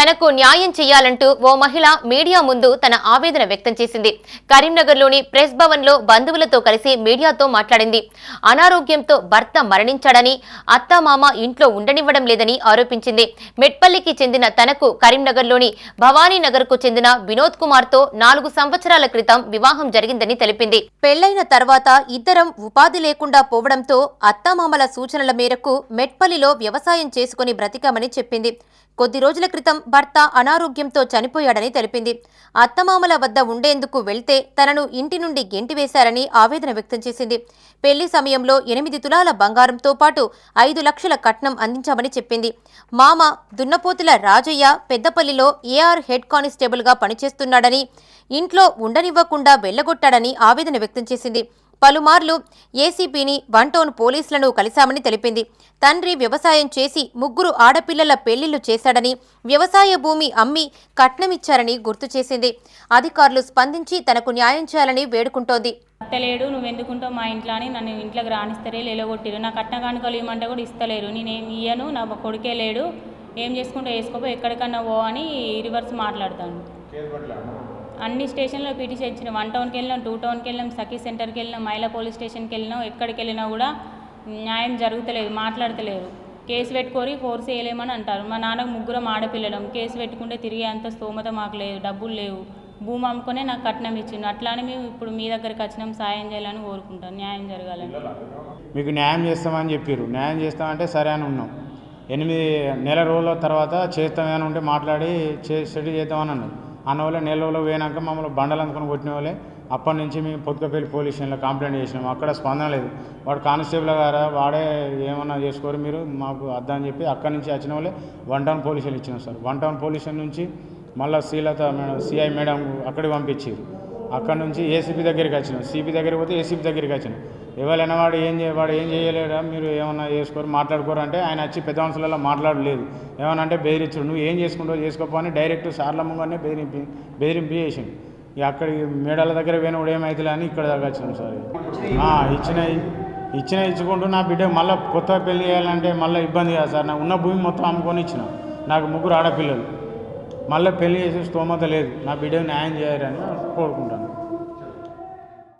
తనకు న్యాయం చేయాలంటూ ఓ మహిళ మీడియా ముందు తన ఆవేదన వ్యక్తం చేసింది. కరీంనగర్లోని ప్రెస్ భవన్లో బంధువులతో కలిసి మీడియాతో మాట్లాడింది. అనారోగ్యంతో భర్త మరణించాడని అత్తమామ ఇంట్లో ఉండనివ్వడం లేదని ఆరోపించింది. మెట్పల్లికి చెందిన తనకు కరీంనగర్లోని భవానీనగర్కు చెందిన వినోద్ కుమార్తో నాలుగు సంవత్సరాల క్రితం వివాహం జరిగిందని తెలిపింది. పెళ్ళైన తర్వాత ఇద్దరం ఉపాధి లేకుండా పోవడంతో అత్తామామల సూచనల మేరకు మెట్పల్లిలో వ్యవసాయం చేసుకుని బ్రతికామని చెప్పింది. కొద్ది రోజుల క్రితం భర్త అనారోగ్యంతో చనిపోయాడని తెలిపింది. అత్తమామల వద్ద ఉండేందుకు వెళ్తే తనను ఇంటి నుండి గెంటివేశారని ఆవేదన వ్యక్తం చేసింది. పెళ్ళి సమయంలో ఎనిమిది తులాల బంగారంతో పాటు ఐదు లక్షల కట్నం అందించామని చెప్పింది. మామ దున్నపోతుల రాజయ్య పెద్దపల్లిలో ఏఆర్ హెడ్ కానిస్టేబుల్గా పనిచేస్తున్నాడని ఇంట్లో ఉండనివ్వకుండా వెళ్ళగొట్టాడని ఆవేదన వ్యక్తం చేసింది. పలుమార్లు ఏసీపీని వన్ టౌన్ పోలీసులను కలిశామని తెలిపింది. తండ్రి వ్యవసాయం చేసి ముగ్గురు ఆడపిల్లల పెళ్ళిళ్ళు చేశాడని వ్యవసాయ భూమి అమ్మి కట్నమిచ్చారని గుర్తు చేసింది. అధికారులు స్పందించి తనకు న్యాయం చేయాలని వేడుకుంటోంది. అత్తలేడు నువ్వు ఎందుకుంటావు మా ఇంట్లో అని నన్ను ఇంట్లోకి రాణిస్తారే లేలగొట్టిరు నా కట్న కానుకలు ఇవ్వమంటే కూడా ఇస్తలేరు. నేనేం ఇయ్యను? నా కొడుకే లేడు. ఏం చేసుకుంటూ వేసుకోపో ఎక్కడికన్నా పో అని రివర్స్ మాట్లాడతాను. అన్ని స్టేషన్లో పిటిషన్ ఇచ్చిన. వన్ టౌన్కి వెళ్ళినాం టూ టౌన్కి వెళ్ళినాం సఖీ సెంటర్కి వెళ్ళినాం మహిళా పోలీస్ స్టేషన్కి వెళ్ళినాం ఎక్కడికి వెళ్ళినా కూడా న్యాయం జరుగుతలేదు మాట్లాడతలేరు కేసు పెట్టుకొని ఫోర్స్ చేయలేమని అంటారు. మా నాన్నకు ముగ్గురం ఆడపిల్లలం. కేసు పెట్టుకుంటే తిరిగే అంత స్తోమత మాకు లేదు డబ్బులు లేవు. భూమి అమ్ముకొనే నాకు కట్నం ఇచ్చిండు. అట్లానే మేము ఇప్పుడు మీ దగ్గరికి వచ్చినాం సాయం చేయాలని కోరుకుంటాం. న్యాయం జరగాలని. మీకు న్యాయం చేస్తామని చెప్పారు న్యాయం చేస్తామంటే సరే అని ఉన్నాం. ఎనిమిది నెల రోజుల తర్వాత చేస్తామని ఉంటే మాట్లాడి చే స్టడీ చేద్దామని అన్నది అన్న వాళ్ళే నెల రోజులు పోయినాక మమ్మల్ని బండలు అందుకొని కొట్టిన వాళ్ళే. అప్పటి నుంచి మేము పొద్దుకపల్లి పోలీస్ స్టేషన్లో కంప్లైంట్ చేసినాం. అక్కడ స్పందన లేదు. వాడు కానిస్టేబుల్ గారా? వాడే ఏమన్నా చేసుకోరు మీరు? మాకు అద్దని చెప్పి అక్కడి నుంచి వచ్చిన వాళ్ళే వన్ టౌన్ పోలీస్ స్టేషన్ ఇచ్చినాం sir. One town police station నుంచి మళ్ళీ శ్రీలత మేడం సిఐ మేడం అక్కడికి పంపించారు. అక్కడ నుంచి ఏసీపీ దగ్గరికి వచ్చినాం. సిపి దగ్గరికి పోతే ఏసీపీ దగ్గరికి వచ్చినాం. ఎవరైనా వాడు ఏం చేయవాడు ఏం చేయలేడా? మీరు ఏమన్నా చేసుకోరు మాట్లాడుకోరు అంటే ఆయన వచ్చి పెద్ద మనుషులలో మాట్లాడలేదు. ఏమన్నా అంటే బెదిరించడు నువ్వు ఏం చేసుకుంటావు చేసుకోపో అని డైరెక్ట్ సార్ల బెదిరింపి బెదిరింపి చేసిండు. ఇక అక్కడికి మేడాల దగ్గర పోయినప్పుడు ఏమైతులే అని ఇక్కడ దాకా వచ్చినాం సార్ ఇచ్చిన ఇచ్చిన ఇచ్చుకుంటూ నా బిడ్డ మళ్ళీ కొత్త పెళ్ళి చేయాలంటే మళ్ళీ ఇబ్బంది కాదు సార్. నా ఉన్న భూమి మొత్తం అమ్ముకొని ఇచ్చిన. నాకు ముగ్గురు ఆడపిల్లలు. మళ్ళీ పెళ్ళి చేసే స్తోమత లేదు. నా బిడ్డకు న్యాయం చేయరని కోరుకుంటాను.